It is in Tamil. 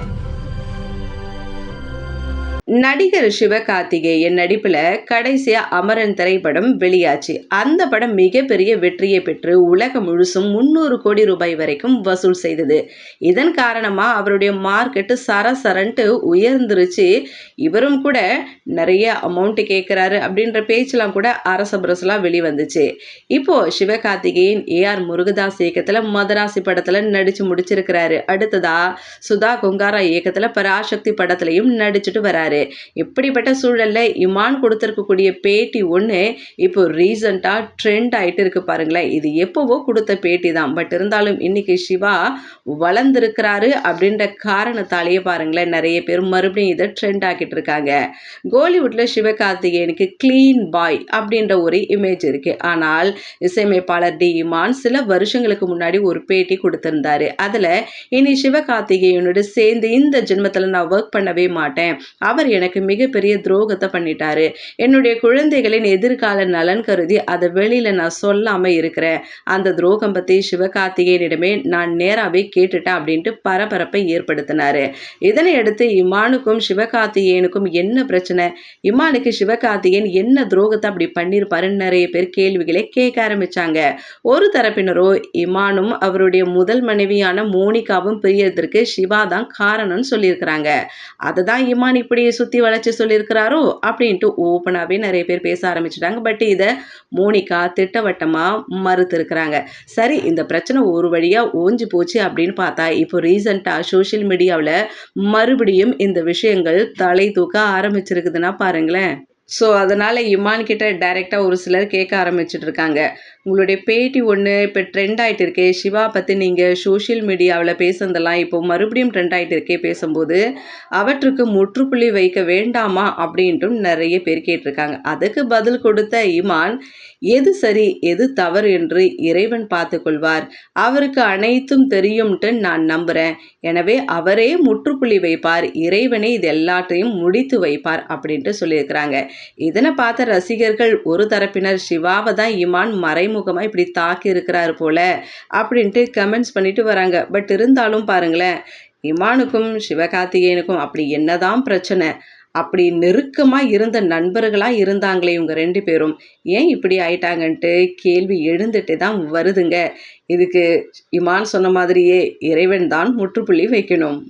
Thank you. நடிகர் சிவகார்த்திகேயன் நடிப்பில் கடைசியாக அமரன் திரைப்படம் வெளியாச்சு. அந்த படம் மிகப்பெரிய வெற்றியை பெற்று உலகம் முழுசும் முந்நூறு கோடி ரூபாய் வரைக்கும் வசூல் செய்தது. இதன் காரணமாக அவருடைய மார்க்கெட்டு சரசரன்ட்டு உயர்ந்துருச்சு. இவரும் கூட நிறைய அமௌண்ட்டு கேட்குறாரு அப்படின்ற பேச்செலாம் கூட அரச புரசலாக வெளிவந்துச்சு. இப்போது சிவகார்த்திகேயன் ஏஆர் முருகதாஸ் இயக்கத்தில் மதராசி படத்தில் நடித்து முடிச்சிருக்கிறாரு. அடுத்ததாக சுதா குங்காரா இயக்கத்தில் பராசக்தி படத்துலையும் நடிச்சுட்டு வராரு. இப்படிப்பட்ட சூழலில் இமான் கொடுத்துருக்கக்கூடிய பேட்டி ஒன்று இப்போ ரீசண்டாக ட்ரெண்ட் ஆகிட்டு இருக்கு பாருங்களேன். இது எப்போவோ கொடுத்த பேட்டி தான் பட் இருந்தாலும் இன்னைக்கு சிவா வளர்ந்துருக்கிறாரு அப்படின்ற காரணத்தாலேயே பாருங்களேன் நிறைய பேர் மறுபடியும் இதை ட்ரெண்ட் ஆக்கிட்டு இருக்காங்க. கோலிவுட்டில் சிவகார்த்திகேயனுக்கு கிளீன் பாய் அப்படின்ற ஒரு இமேஜ் இருக்கு. ஆனால் இசையமைப்பாளர் டி இமான் சில வருஷங்களுக்கு முன்னாடி ஒரு பேட்டி கொடுத்திருந்தாரு. அதில் இனி சிவகார்த்திகேயனோடு சேர்ந்து இந்த ஜென்மத்தில் நான் ஒர்க் பண்ணவே மாட்டேன். அவர் எனக்கு மிகப்பெரிய துரோகத்தை பண்ணிட்டாரு. என்னுடைய குழந்தைகளின் எதிர்கால நலன் கருதி அதை வெளியில நான் சொல்லாம இருக்கிறேன். அந்த துரோகம் பத்தி சிவகார்த்திகேயனிடமே நான் நேராவே கேட்டுட்டேன் அப்படின்ட்டு பரபரப்பை ஏற்படுத்தினாரு. இதனை அடுத்து இமானுக்கும் சிவகார்த்திகேயனுக்கும் என்ன பிரச்சனை? இமானுக்கு சிவகார்த்திகேயன் என்ன துரோகத்தை அப்படி பண்ணியிருப்பாருன்னு நிறைய பேர் கேள்விகளை கேட்க ஆரம்பிச்சாங்க. ஒரு தரப்பினரோ இமானும் அவருடைய முதல் மனைவியான மோனிகாவும் பிரியறதற்கு சிவா தான் காரணம்னு சொல்லியிருக்கிறாங்க. அதை தான் இமான் இப்படி சுற்றி வளைச்சி சொல்லியிருக்கிறாரோ அப்படின்ட்டு ஓப்பனாகவே நிறைய பேர் பேச ஆரம்பிச்சிட்டாங்க. பட் இதை மோனிகா திட்டவட்டமாக மறுத்திருக்கிறாங்க. சரி இந்த பிரச்சனை ஒரு வழியாக ஓஞ்சி போச்சு அப்படின்னு பார்த்தா இப்போ ரீசண்டாக சோஷியல் மீடியாவில் மறுபடியும் இந்த விஷயங்கள் தலை தூக்க ஆரம்பிச்சிருக்குதுன்னா பாருங்களேன். ஸோ அதனால் இமான் கிட்ட டைரெக்டாக ஒரு சிலர் கேட்க ஆரம்பிச்சுட்டு இருக்காங்க உங்களுடைய பேட்டி ஒன்று இப்போ ட்ரெண்ட் ஆகிட்டு இருக்கே சிவா பற்றி நீங்கள் சோஷியல் மீடியாவில் பேசுனதெல்லாம் இப்போ மறுபடியும் ட்ரெண்ட் ஆகிட்டு இருக்கே பேசும்போது அவற்றுக்கு முற்றுப்புள்ளி வைக்க வேண்டாமா அப்படின்ட்டும் நிறைய பேர் கேட்டிருக்காங்க. அதுக்கு பதில் கொடுத்த இமான் எது சரி எது தவறு? என்று இறைவன் பார்த்து கொள்வார். அவருக்கு அனைத்தும் தெரியும்ட்டு நான் நம்புகிறேன் எனவே அவரே முற்றுப்புள்ளி வைப்பார். இறைவனே இது எல்லாத்தையும் முடித்து வைப்பார் அப்படின்ட்டு சொல்லியிருக்கிறாங்க. இதனை பார்த்த ரசிகர்கள் ஒரு தரப்பினர் சிவாவை தான் இமான் மறைமுகமாக இப்படி தாக்கி இருக்கிறாரு போல அப்படின்ட்டு கமெண்ட்ஸ் பண்ணிட்டு வராங்க. பட் இருந்தாலும் பாருங்களேன் இமானுக்கும் சிவகார்த்திகேயனுக்கும் அப்படி என்னதான் பிரச்சனை அப்படி நெருக்கமாக இருந்த நண்பர்களாக இருந்தாங்களே இவங்க ரெண்டு பேரும். ஏன் இப்படி ஆயிட்டாங்கன்ட்டு கேள்வி எழுந்துட்டு தான் வருதுங்க. இதுக்கு இமான் சொன்ன மாதிரியே இறைவன் தான் முற்றுப்புள்ளி வைக்கணும்.